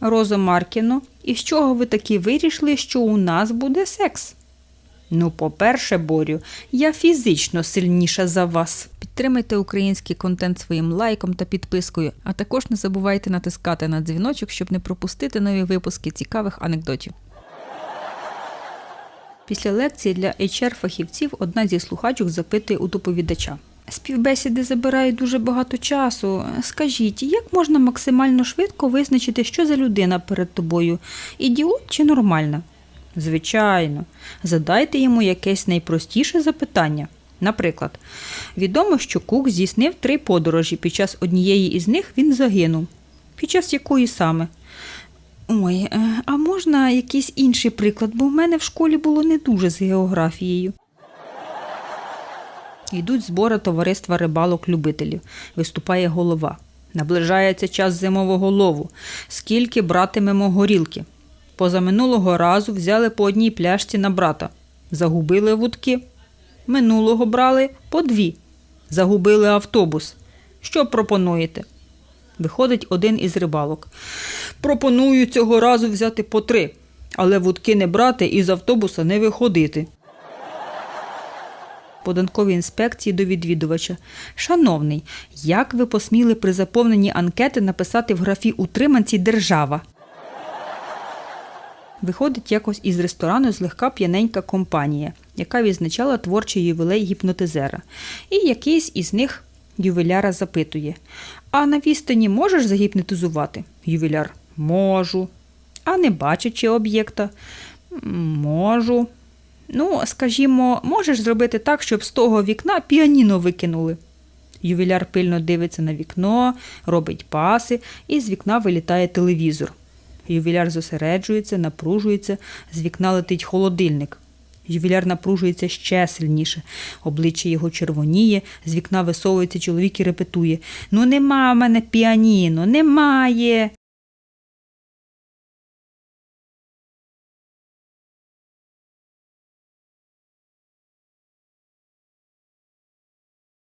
Розо Маркіно, і з чого ви таки вирішили, що у нас буде секс? Ну, по-перше, Борю, я фізично сильніша за вас. Підтримайте український контент своїм лайком та підпискою, а також не забувайте натискати на дзвіночок, щоб не пропустити нові випуски цікавих анекдотів. Після лекції для HR-фахівців одна зі слухачок запитує у доповідача. Співбесіди забирають дуже багато часу. Скажіть, як можна максимально швидко визначити, що за людина перед тобою? Ідіот чи нормальна? Звичайно, задайте йому якесь найпростіше запитання. Наприклад, відомо, що Кук здійснив три подорожі. Під час однієї із них він загинув. Під час якої саме? Ой, е, а можна якийсь інший приклад, бо в мене в школі було не дуже з географією. Йдуть збори товариства рибалок-любителів. Виступає голова. Наближається час зимового лову. Скільки братимемо горілки? Позаминулого разу взяли по одній пляшці на брата. Загубили вудки. Минулого брали по дві. Загубили автобус. Що пропонуєте? Виходить один із рибалок. Пропоную цього разу взяти по три, але вудки не брати і з автобуса не виходити. Поданковій інспекції до відвідувача. Шановний, як ви посміли при заповненні анкети написати в графі утриманці держава? Виходить якось із ресторану злегка п'яненька компанія, яка відзначала творчий ювілей гіпнотизера. І якийсь із них ювіляра запитує: А на відстані можеш загіпнотизувати? Ювіляр можу. А не бачачи об'єкта? Можу. Ну, скажімо, можеш зробити так, щоб з того вікна піаніно викинули. Ювіляр пильно дивиться на вікно, робить паси, і з вікна вилітає телевізор. Ювіляр зосереджується, напружується, з вікна летить холодильник. Ювіляр напружується ще сильніше. Обличчя його червоніє, з вікна висовується чоловік і репетує: Ну, нема в мене піаніно, немає.